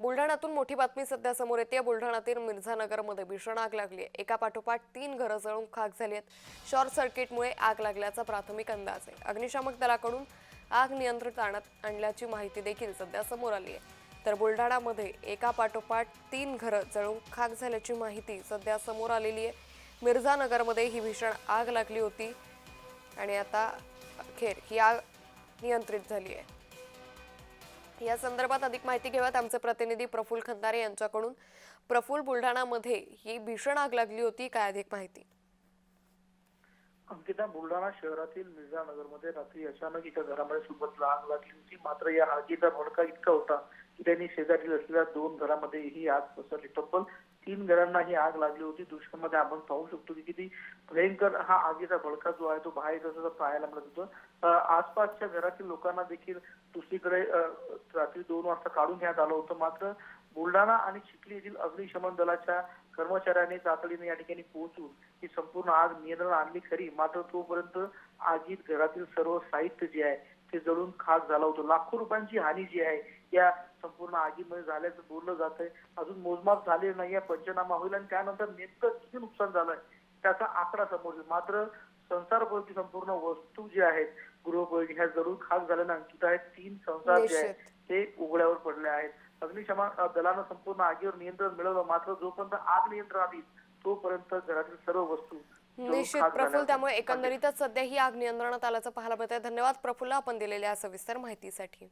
बुलढाण्यातून मोठी बातमी सध्या समोर येते. बुलढाण्यातील मिर्झानगरमध्ये भीषण आग लागली आहे. एका पाठोपाठ तीन घरं जळून खाक झाली आहेत. शॉर्ट सर्किटमुळे आग लागल्याचा प्राथमिक अंदाज आहे. अग्निशामक दलाकडून आग नियंत्रित आणत आणल्याची माहिती देखील सध्या समोर आली आहे. तर बुलढाण्यामध्ये एका पाठोपाठ तीन घरं जळून खाक झाल्याची माहिती सध्या समोर आलेली आहे. मिर्झानगरमध्ये ही भीषण आग लागली होती आणि आता अखेर ही आग नियंत्रित झाली आहे. या संदर्भात अधिक माहिती घेऊयात. आमचे प्रतिनिधी प्रफुल्ल खंदारे यांच्याकडून. प्रफुल्ल बुलढाणामध्ये ही भीषण आग लागली होती. काय अधिक माहिती? अंकिता बुलढाणा शहरातील मिर्झानगरमध्ये रात्री अचानक एका घरामध्ये सोबत आग लागली होती. मात्र या आगीचा भडका इतका होता की त्यांनी शेजारी असलेल्या दोन घरामध्ये ही आग पसरली. तब्बल तीन घरांना ही आग लागली होती. दृश्यामध्ये आपण पाहू शकतो की किती भयंकर हा आगीचा भडका जो आहे तो बाहेर पाहायला मिळत होतो. आसपासच्या घरातील लोकांना देखील दुसरीकडे रात्री दोन वाजता काढून घेण्यात आलं होतं. मात्र बुलढाणा आणि चिखली येथील अग्निशमन दलाच्या कर्मचाऱ्यांनी तातडीने या ठिकाणी पोहोचून ही संपूर्ण आग नियंत्रण आणली खरी. मात्र तोपर्यंत आगीत घरातील सर्व साहित्य जे आहे ते जळून खाक झालं होतं. लाखो रुपयांची हानी जी आहे या संपूर्ण आगीमध्ये झाल्याचं बोललं जात आहे. अजून मोजमाप झाले नाही या पंचनामा होईल आणि त्यानंतर नेमकं किती नुकसान झालंय त्याचा आकडा समोर येईल. मात्र संसारभोवती संपूर्ण वस्तू जी आहेत गृहोपयोगी ह्या जरूर खाक झाल्यानं अंकित आहेत तीन संसार जे आहेत निश्चित. ते उघड्यावर पडले आहेत अग्निशमन दलानं संपूर्ण आगीवर नियंत्रण मिळवलं. मात्र जोपर्यंत आग नियंत्रणात येईल तोपर्यंत घरातील सर्व वस्तू निश्चित झाल्या त्यामुळे. एकंदरीतच सध्या ही आग नियंत्रणात आल्याचं पाहायला मिळत आहे धन्यवाद प्रफुल्ल. आपण दिलेल्या सविस्तर माहितीसाठी.